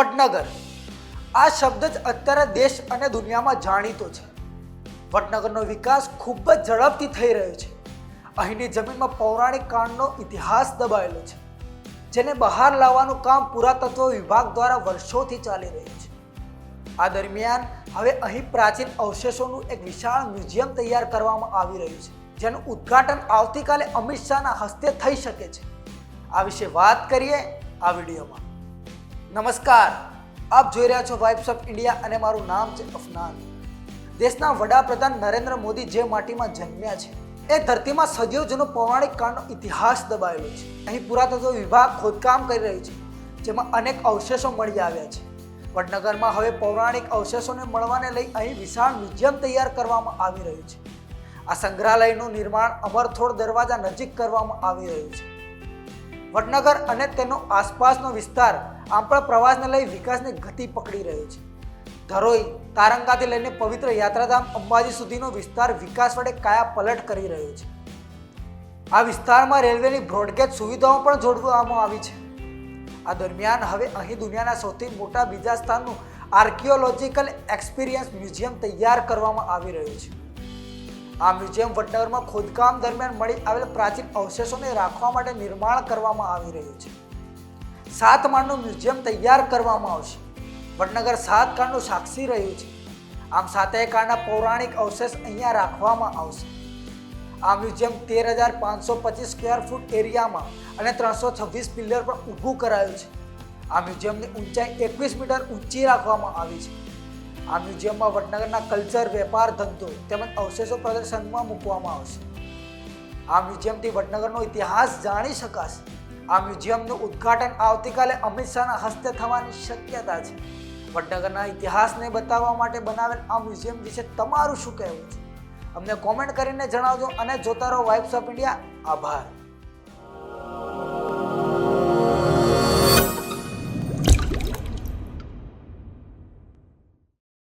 વડનગર. આ શબ્દ જ અત્યારે દેશ અને દુનિયામાં જાણીતો છે. વટનગરનો વિકાસ ખૂબ જ ઝડપથી થઈ રહ્યો છે. અહીંની જમીનમાં પૌરાણિક કાળનો ઇતિહાસ દબાયેલો છે, જેને બહાર લાવવાનું કામ પુરાતત્વ વિભાગ દ્વારા વર્ષોથી ચાલી રહ્યું છે. આ દરમિયાન હવે અહીં પ્રાચીન અવશેષોનું એક વિશાળ મ્યુઝિયમ તૈયાર કરવામાં આવી રહ્યું છે, જેનું ઉદ્ઘાટન આવતીકાલે અમિત શાહના હસ્તે થઈ શકે છે. આ વિશે વાત કરીએ આ વિડીયોમાં. નમસ્કાર. આપ જોઈ રહ્યા છો વાઇબ્સ ઓફ ઇન્ડિયા અને મારું નામ છે અફનાન. દેશના વડાપ્રધાન નરેન્દ્ર મોદી જે માટીમાં જન્મ્યા છે, એ ધરતીમાં સદીઓ જૂનો પૌરાણિક કાળનો ઇતિહાસ દબાયેલો છે. અહીં પુરાતત્વ વિભાગ ખોદકામ કરી રહ્યું છે, જેમાં અનેક અવશેષો મળી આવ્યા છે. વડનગરમાં હવે પૌરાણિક અવશેષોને મળવાને લઈ અહીં વિશાળ મ્યુઝિયમ તૈયાર કરવામાં આવી રહ્યું છે. આ સંગ્રહાલયનું નિર્માણ અમરથોડ દરવાજા નજીક કરવામાં આવી રહ્યું છે. વડનગર અને તેનો આસપાસનો વિસ્તાર આમ પણ પ્રવાસને લઈ વિકાસની ગતિ પકડી રહ્યો છે. ધરોઈ, તારંગાથી લઈને પવિત્ર યાત્રાધામ અંબાજી સુધીનો વિસ્તાર વિકાસ વડે કાયા પલટ કરી રહ્યો છે. આ વિસ્તારમાં રેલવેની બ્રોડગેજ સુવિધાઓ પણ જોડવામાં આવી છે. આ દરમિયાન હવે અહીં દુનિયાના સૌથી મોટા બીજા સ્થાનનું આર્કિયોલોજીકલ એક્સપિરિયન્સ મ્યુઝિયમ તૈયાર કરવામાં આવી રહ્યું છે. આ મ્યુઝિયમ વડનગરમાં ખોદકામ દરમિયાન મળી આવેલ પ્રાચીન અવશેષોને રાખવા માટે નિર્માણ કરવામાં આવી રહ્યું છે. સાત માળનું મ્યુઝિયમ તૈયાર કરવામાં આવશે. વડનગર સાત કાળનું સાક્ષી રહ્યું છે. આમ સાતેય કાળના પૌરાણિક અવશેષ અહીંયા રાખવામાં આવશે. આ મ્યુઝિયમ તેર હજાર પાંચસો પચીસ સ્ક્વેર ફૂટ એરિયામાં અને ત્રણસો છવ્વીસ પિલ્લર પર ઊભું કરાયું છે. આ મ્યુઝિયમની ઊંચાઈ એકવીસ મીટર ઊંચી રાખવામાં આવી છે. આ મ્યુઝિયમમાં વડનગરના કલ્ચર, વેપાર, ધંધો તેમજ અવશેષો પ્રદર્શનમાં મૂકવામાં આવશે. આ મ્યુઝિયમથી વડનગરનો ઇતિહાસ જાણી શકાશે. આ મ્યુઝિયમનું ઉદ્ઘાટન આવતીકાલે અમિત શાહના હસ્તે થવાની શક્યતા છે. વડનગરના ઇતિહાસને બતાવવા માટે બનાવેલ આ મ્યુઝિયમ વિશે તમારું શું કહેવું છે? અમને કોમેન્ટ કરીને જણાવજો અને જોતા રહો વાઇબ્સ ઓફ ઇન્ડિયા આભાર.